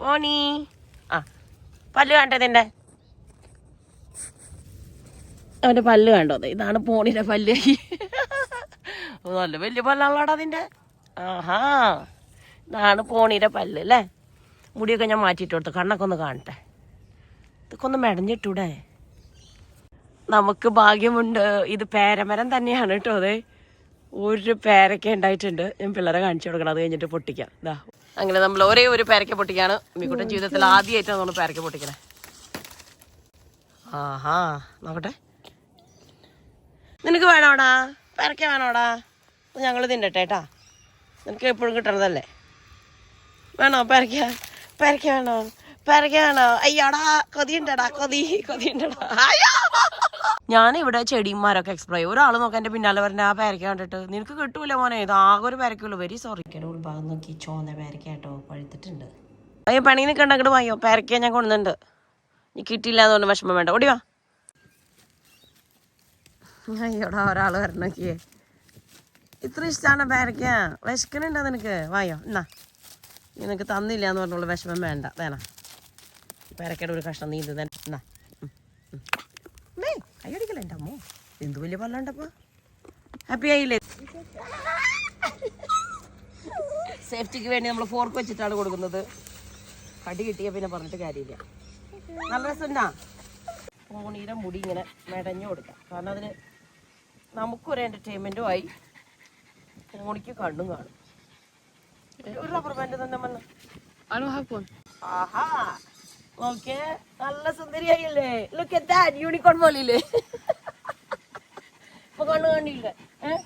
പോണി. ആ പല്ല് കണ്ടതിന്റെ അവന്റെ പല്ല് കണ്ടോ? ഇതാണ് പോണിന്റെ പല്ല്. നല്ല വലിയ പല്ലാളാടാ അതിന്റെ ആഹാ ഇതാണ് പോണിയുടെ പല്ല് അല്ലേ? മുടിയൊക്കെ ഞാൻ മാറ്റിയിട്ട് കൊടുത്തു കണ്ണൊക്കെ ഒന്ന് കാണട്ടെ. ഇതൊക്കെ ഒന്ന് മെടഞ്ഞിട്ടൂടെ. നമുക്ക് ഭാഗ്യമുണ്ട്. ഇത് പേരമരം തന്നെയാണ് കേട്ടോ അതെ ഒരു പേരക്ക ഉണ്ടായിട്ടുണ്ട്. ഞാൻ പിള്ളേരെ കാണിച്ചു കൊടുക്കണം. അത് കഴിഞ്ഞിട്ട് പൊട്ടിക്കാം. ഇതാ അങ്ങനെ നമ്മൾ ഒരേ ഒരു പേരക്ക പൊട്ടിക്കാണ്. മിക്കുട്ടൻ ജീവിതത്തിൽ ആദ്യമായിട്ടാണ് നമ്മൾ പേരക്ക പൊട്ടിക്കണേ. ആഹാ നോക്കട്ടെ. നിനക്ക് വേണോടാ? പേരക്ക വേണോടാ? ഞങ്ങൾ തിന്നട്ടെ കേട്ടാ. നിനക്ക് എപ്പോഴും കിട്ടണതല്ലേ? വേണോ പേരക്ക? പേരക്ക വേണോ? പേരക്ക വേണോ? അയ്യാടാ കൊതിയുണ്ടടാ കൊതി കൊതിയുണ്ടടാ. അയ്യോ! ഞാനിവിടെ ചെടിമാരൊക്കെ എക്സ്പ്ലോർ ചെയ്യും. ഒരാൾ നോക്കാൻ എന്റെ പിന്നാലെ പറഞ്ഞ ആ പേരക്ക കണ്ടിട്ട് നിനക്ക് കിട്ടൂല മോനെ. ഇത് ആകെ ഒരു പേരക്കുള്ളൂ വെരി സോറി ഉൾഭാഗം നോക്കി ചോന്ന പേരക്ക കേട്ടോ പഴുത്തിട്ടുണ്ട്. അയ്യോ പണി നിൽക്കണ്ട അങ്ങോട്ട് വായോ? പേരക്ക ഞാൻ കൊണ്ടുണ്ട് നീ കിട്ടിയില്ല എന്ന് പറഞ്ഞ വിഷമം വേണ്ട. ഓടിവാ അയ്യോടാ ഒരാൾ വരണോക്കിയേ ഇത്ര ഇഷ്ടമാണ് പേരക്ക വിശക്കണുണ്ടോ നിനക്ക്? വായോ എന്നാ നിനക്ക് തന്നില്ല എന്ന് പറഞ്ഞുള്ള വിഷമം വേണ്ട. വേണം. പേരക്കയുടെ ഒരു കഷ്ണം നീ ഇത് തന്നെ എന്നാ കൈയടിക്കല്ലേ എന്റെ അമ്മോ? എന്ത് വലിയ പല്ലാണ്ടപ്പോ ഹാപ്പി ആയില്ലേ? സേഫ്റ്റിക്ക് വേണ്ടി നമ്മൾ ഫോർക്ക് വെച്ചിട്ടാണ് കൊടുക്കുന്നത്. കടി കിട്ടിയ പിന്നെ പറഞ്ഞിട്ട് കാര്യമില്ല. നല്ല രസമുണ്ടാ? ഫോണീരെ മുടി ഇങ്ങനെ മെടഞ്ഞു കൊടുക്കാം. കാരണം അതിന് നമുക്കൊരു എന്റർടൈൻമെന്റും ആയി. ഫോണിക്ക് കണ്ണും കാണും. ഒരു റബ്ബർ ബാൻഡ് തന്നെ വന്ന്. ആഹാ. ഓക്കെ നല്ല സുന്ദരിയായില്ലേ? ലുക്ക് എത്താൻ യൂണിക്കോൺ പോലില്ലേ ഇപ്പൊ കണ്ണു കണ്ടില്ലേ ഏഹ്